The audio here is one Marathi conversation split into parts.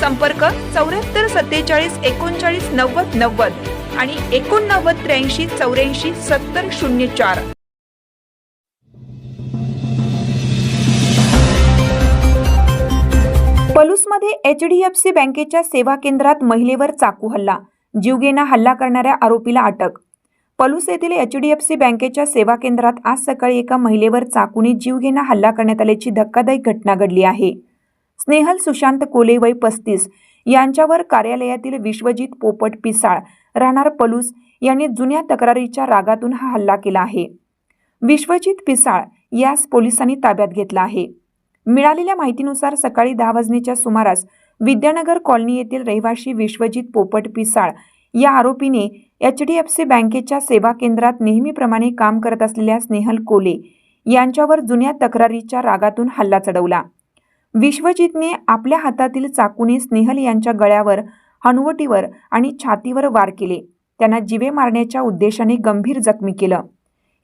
संपर्क चौऱ्याहत्तर सत्तेचाळीस एकोणचाळीस नव्वद नव्वद आणि एकोणनव्वद त्र्याऐंशी चौऱ्याऐंशी सत्तर शून्य चार. पलूसमध्ये एच डी एफ सी बँकेच्या सेवा केंद्रात महिलेवर चाकू हल्ला. जीवघेणा हल्ला करणाऱ्या आरोपीला अटक. पलूस येथील एच डी एफ सी बँकेच्या सेवा केंद्रात आज सकाळी एका महिलेवर चाकूने जीवघेणा हल्ला करण्यात आल्याची धक्कादायक घटना घडली आहे. स्नेहल सुशांत कोले वय पस्तीस यांच्यावर कार्यालयातील विश्वजित पोपट पिसाळ राहणार पलूस यांनी जुन्या तक्रारीच्या रागातून हा हल्ला केला आहे. विश्वजित पिसाळ यास पोलिसांनी ताब्यात घेतला आहे. मिळालेल्या माहितीनुसार सकाळी दहा वाजण्याच्या सुमारास विद्यानगर कॉलनी येथील रहिवाशी विश्वजित पोपट पिसाळ या आरोपीने एच डी एफ सी बँकेच्या सेवा केंद्रात नेहमीप्रमाणे काम करत असलेल्या स्नेहल कोले यांच्यावर जुन्या तक्रारीच्या रागातून हल्ला चढवला. विश्वजितने आपल्या हातातील चाकूने स्नेहल यांच्या गळ्यावर हनुवटीवर आणि छातीवर वार केले. त्यांना जिवे मारण्याच्या उद्देशाने गंभीर जखमी केलं.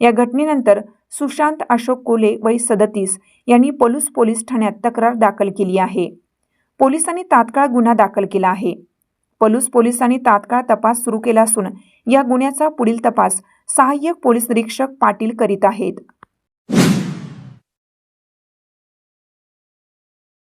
या घटनेनंतर सुशांत अशोक कोले वय सदतीस यांनी पलूस पोलीस ठाण्यात तक्रार दाखल केली आहे. पोलिसांनी तात्काळ गुन्हा दाखल केला आहे. पलूस पोलिसांनी तात्काळ तपास सुरू केला असून या गुन्ह्याचा पुढील तपास सहाय्यक पोलीस निरीक्षक पाटील करीत आहेत.